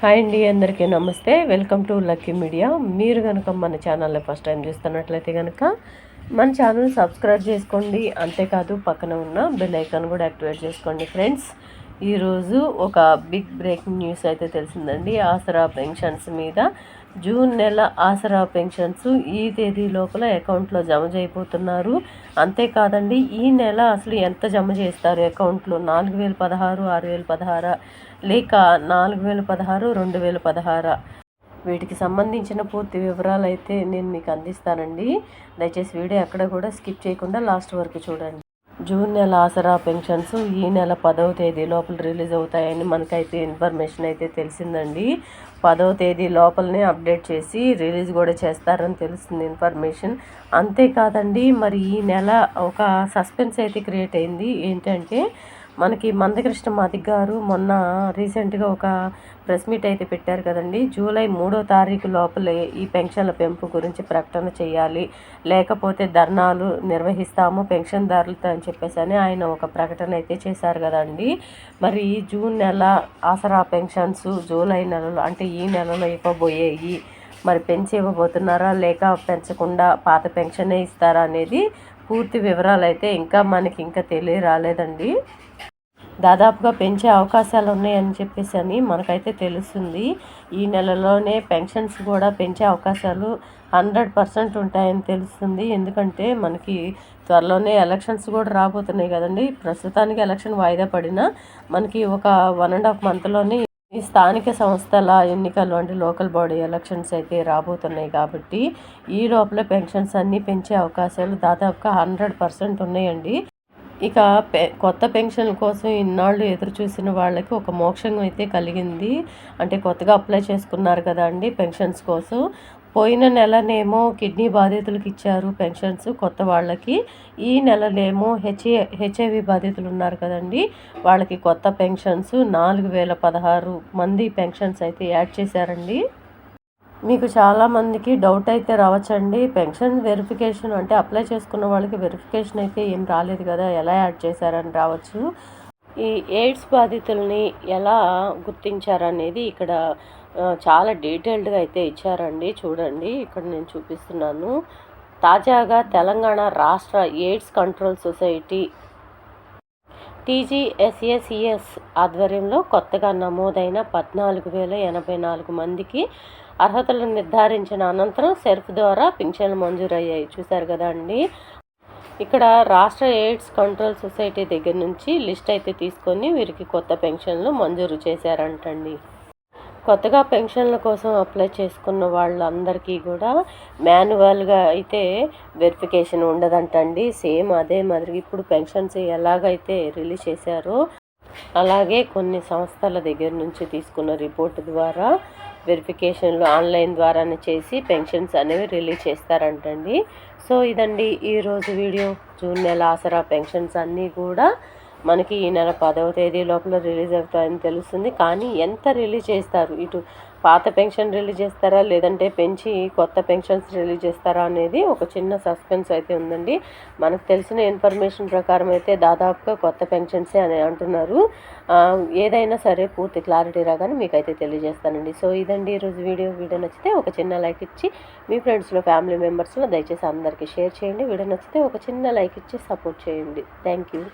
Hi అండి అందరికీ నమస్తే. Welcome to lucky media. మీరు కనుక మన ఛానల్ని ఫస్ట్ టైం చూస్తున్నట్లయితే కనుక మన ఛానల్ సబ్స్క్రైబ్ చేసుకోండి. అంతేకాదు పక్కన ఉన్న బెల్ ఐకాన్ కూడా యాక్టివేట్ చేసుకోండి ఫ్రెండ్స్. ఈరోజు ఒక బిగ్ బ్రేకింగ్ న్యూస్ అయితే తెలిసిందండి. ఆసరా పెన్షన్స్ మీద జూన్ నెల ఆసరా పెన్షన్స్ ఈ తేదీ లోపల అకౌంట్లో జమ చేయబోతున్నారు. అంతేకాదండి ఈ నెల అసలు ఎంత జమ చేస్తారు? అకౌంట్లో నాలుగు వేల పదహారు ఆరు వేల పదహారా? లేక నాలుగు వేల పదహారు రెండు వేల పదహారా? వీటికి సంబంధించిన పూర్తి వివరాలు అయితే నేను మీకు అందిస్తానండి. దయచేసి వీడియో అక్కడ కూడా స్కిప్ చేయకుండా లాస్ట్ వరకు చూడండి. జూన్ నెల ఆసరా పెన్షన్స్ ఈ నెల పదవ తేదీ లోపల రిలీజ్ అవుతాయని మనకైతే ఇన్ఫర్మేషన్ అయితే తెలిసిందండి. పదవ తేదీ లోపలనే అప్డేట్ చేసి రిలీజ్ కూడా చేస్తారని తెలుస్తుంది ఇన్ఫర్మేషన్. అంతేకాదండి మరి ఈ నెల ఒక సస్పెన్స్ అయితే క్రియేట్ అయింది. ఏంటంటే మనకి మందకృష్ణ మాదిక్ గారు మొన్న రీసెంట్గా ఒక ప్రెస్ మీట్ అయితే పెట్టారు కదండి. జూలై మూడో తారీఖు లోపలే ఈ పెన్షన్ల పెంపు గురించి ప్రకటన చేయాలి. లేకపోతే ధర్నాలు నిర్వహిస్తాము పెన్షన్దారులతో అని చెప్పేసి అని ఆయన ఒక ప్రకటన అయితే చేశారు కదండి. మరి జూన్ నెల ఆసరా పెన్షన్స్ జూలై నెలలో అంటే ఈ నెలలో ఇవ్వబోయేవి మరి పెంచి ఇవ్వబోతున్నారా? లేక పెంచకుండా పాత పెన్షనే ఇస్తారా అనేది పూర్తి వివరాలు అయితే ఇంకా మనకి ఇంకా తెలియ రాలేదండి దాదాపుగా పెంచే అవకాశాలు ఉన్నాయని చెప్పేసి అని మనకైతే తెలుస్తుంది. ఈ నెలలోనే పెన్షన్స్ కూడా పెంచే అవకాశాలు హండ్రెడ్ పర్సెంట్ ఉంటాయని తెలుస్తుంది. ఎందుకంటే మనకి త్వరలోనే ఎలక్షన్స్ కూడా రాబోతున్నాయి కదండి. ప్రస్తుతానికి ఎలక్షన్ వాయిదా పడినా మనకి ఒక వన్ అండ్ హాఫ్ మంత్లోనే ఈ స్థానిక సంస్థల ఎన్నికలు అంటే లోకల్ బాడీ ఎలక్షన్స్ అయితే రాబోతున్నాయి కాబట్టి ఈ లోపల పెన్షన్స్ అన్నీ పెంచే అవకాశాలు దాదాపుగా హండ్రెడ్ పర్సెంట్ ఉన్నాయండి. ఇక పె కొత్త పెన్షన్ కోసం ఇన్నాళ్ళు ఎదురు చూసిన వాళ్ళకి ఒక మోక్షం అయితే కలిగింది. అంటే కొత్తగా అప్లై చేసుకున్నారు కదా అండి పెన్షన్స్ కోసం. పోయిన నెలనేమో కిడ్నీ బాధితులకు ఇచ్చారు పెన్షన్స్ కొత్త వాళ్ళకి. ఈ నెలనేమో హెచ్ఏ హెచ్ఐవి బాధితులు ఉన్నారు కదండి. వాళ్ళకి కొత్త పెన్షన్స్ నాలుగు వేల పదహారు మంది పెన్షన్స్ అయితే యాడ్ చేశారండి. మీకు చాలామందికి డౌట్ అయితే రావచ్చండి. పెన్షన్ వెరిఫికేషన్ అంటే అప్లై చేసుకున్న వాళ్ళకి వెరిఫికేషన్ అయితే ఏం రాలేదు కదా ఎలా యాడ్ చేశారని రావచ్చు. ఈ ఎయిడ్స్ బాధితుల్ని ఎలా గుర్తించారనేది ఇక్కడ చాలా డీటెయిల్డ్గా అయితే ఇచ్చారండి. చూడండి ఇక్కడ నేను చూపిస్తున్నాను. తాజాగా తెలంగాణ రాష్ట్ర ఎయిడ్స్ కంట్రోల్ సొసైటీ టీజీఎస్ఏసిఎస్ ఆధ్వర్యంలో కొత్తగా నమోదైన పద్నాలుగు వేల ఎనభై నాలుగు మందికి అర్హతలను నిర్ధారించిన అనంతరం సెర్ఫ్ ద్వారా పింఛన్లు మంజూరయ్యాయి. చూశారు కదా అండి? ఇక్కడ రాష్ట్ర ఎయిడ్స్ కంట్రోల్ సొసైటీ దగ్గర నుంచి లిస్ట్ అయితే తీసుకొని వీరికి కొత్త పెన్షన్లు మంజూరు చేశారంటండి. కొత్తగా పెన్షన్ల కోసం అప్లై చేసుకున్న వాళ్ళందరికీ కూడా మాన్యువల్గా అయితే వెరిఫికేషన్ ఉండదంటండి. సేమ్ అదే మాదిరి ఇప్పుడు పెన్షన్స్ ఎలాగైతే రిలీజ్ చేశారో అలాగే కొన్ని సంస్థల దగ్గర నుంచి తీసుకున్న రిపోర్ట్ ద్వారా వెరిఫికేషన్లు ఆన్లైన్ ద్వారానే చేసి పెన్షన్స్ అనేవి రిలీజ్ చేస్తారంటండి. సో ఇదండి ఈరోజు వీడియో. జూన్ నెల ఆసరా పెన్షన్స్ అన్నీ కూడా మనకి ఈ నెల పదవ తేదీ లోపల రిలీజ్ అవుతాయని తెలుస్తుంది. కానీ ఎంత రిలీజ్ చేస్తారు? ఇటు పాత పెన్షన్ రిలీజ్ చేస్తారా? లేదంటే పెంచి కొత్త పెన్షన్స్ రిలీజ్ చేస్తారా అనేది ఒక చిన్న సస్పెన్స్ అయితే ఉందండి. మనకు తెలిసిన ఇన్ఫర్మేషన్ ప్రకారం అయితే దాదాపుగా కొత్త పెన్షన్సే అని అంటున్నారు. ఏదైనా సరే పూర్తి క్లారిటీ రాగానే మీకు అయితే తెలియజేస్తానండి. సో ఇదండి ఈరోజు వీడియో. వీడియో నచ్చితే ఒక చిన్న లైక్ ఇచ్చి మీ ఫ్రెండ్స్లో ఫ్యామిలీ మెంబర్స్లో దయచేసి అందరికీ షేర్ చేయండి. వీడియో నచ్చితే ఒక చిన్న లైక్ ఇచ్చి సపోర్ట్ చేయండి. Thank you.